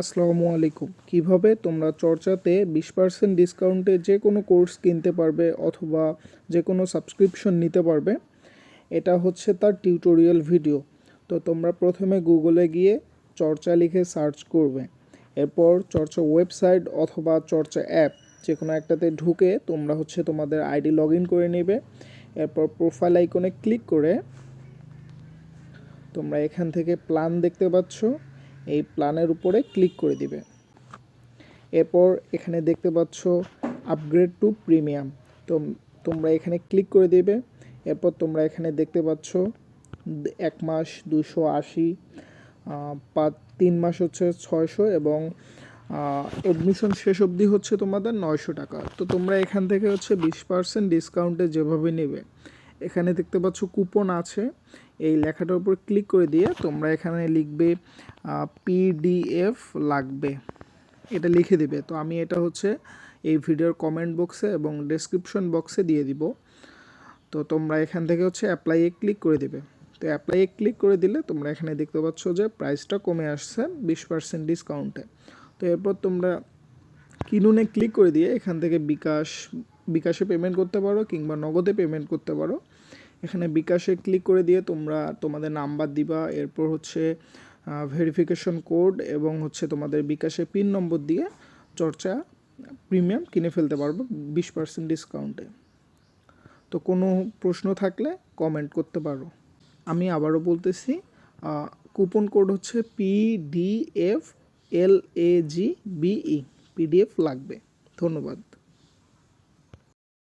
আসসালামু আলাইকুম। কীভাবে তোমরা চর্চাতে বিশ পার্সেন্ট ডিসকাউন্টে যে কোনো কোর্স কিনতে পারবে অথবা যে কোনো সাবস্ক্রিপশন নিতে পারবে, এটা হচ্ছে তার টিউটোরিয়াল ভিডিও তো তোমরা প্রথমে গুগলে গিয়ে চর্চা লিখে সার্চ করবে। এরপর চর্চা ওয়েবসাইট অথবা চর্চা অ্যাপ যে কোনো একটাতে ঢুকে তোমরা হচ্ছে তোমাদের আইডি লগ ইন করে নেবে। এরপর প্রোফাইল আইকনে ক্লিক করে তোমরা এখান থেকে প্ল্যান দেখতে পাচ্ছ। এই প্ল্যানের উপরে ক্লিক করে দিবে। এরপর এখানে দেখতে পাচ্ছ আপগ্রেড টু প্রিমিয়াম তো তোমরা এখানে ক্লিক করে দিবে। এরপর তোমরা এখানে দেখতে পাচ্ছ এক মাস দুশো আশি পাঁচ, তিন মাস হচ্ছে ছয়শো এবং অ্যাডমিশন শেষ অবধি হচ্ছে তোমাদের নয়শো টাকা। তো তোমরা এখান থেকে হচ্ছে বিশ পার্সেন্ট ডিসকাউন্টে যেভাবে নেবে। এখানে দেখতে পাচ্ছ কুপন আছে। এই লেখাটার উপর ক্লিক করে দিয়ে তোমরা এখানে লিখবে পিডিএফ লাগবে। এটা লিখে দিবে। তো আমি এটা হচ্ছে এই ভিডিওর কমেন্ট বক্সে এবং ডেসক্রিপশন বক্সে দিয়ে দিব। তো তোমরা এখান থেকে হচ্ছে অ্যাপ্লাইয়ে ক্লিক করে দিবে। তো অ্যাপ্লাইয়ে ক্লিক করে দিলে তোমরা এখানে দেখতে পাচ্ছ যে প্রাইসটা কমে আসছে বিশ পার্সেন্ট ডিসকাউন্টে তো এরপর তোমরা কিনুনে ক্লিক করে দিয়ে এখান থেকে বিকাশ, বিকাশে পেমেন্ট করতে পারো কিংবা নগদে পেমেন্ট করতে পারো। এখানে বিকাশে ক্লিক করে দিয়ে তোমরা তোমাদের নাম্বার দিবা। এরপর হচ্ছে ভেরিফিকেশন কোড এবং হচ্ছে তোমাদের বিকাশে পিন নম্বর দিয়ে চর্চা প্রিমিয়াম কিনে ফেলতে পারব বিশ পার্সেন্ট ডিসকাউন্টে তো কোনো প্রশ্ন থাকলে কমেন্ট করতে পারো। আমি আবারও বলতেছি কুপন কোড হচ্ছে PDF L A G BE PDF লাগবে। ধন্যবাদ।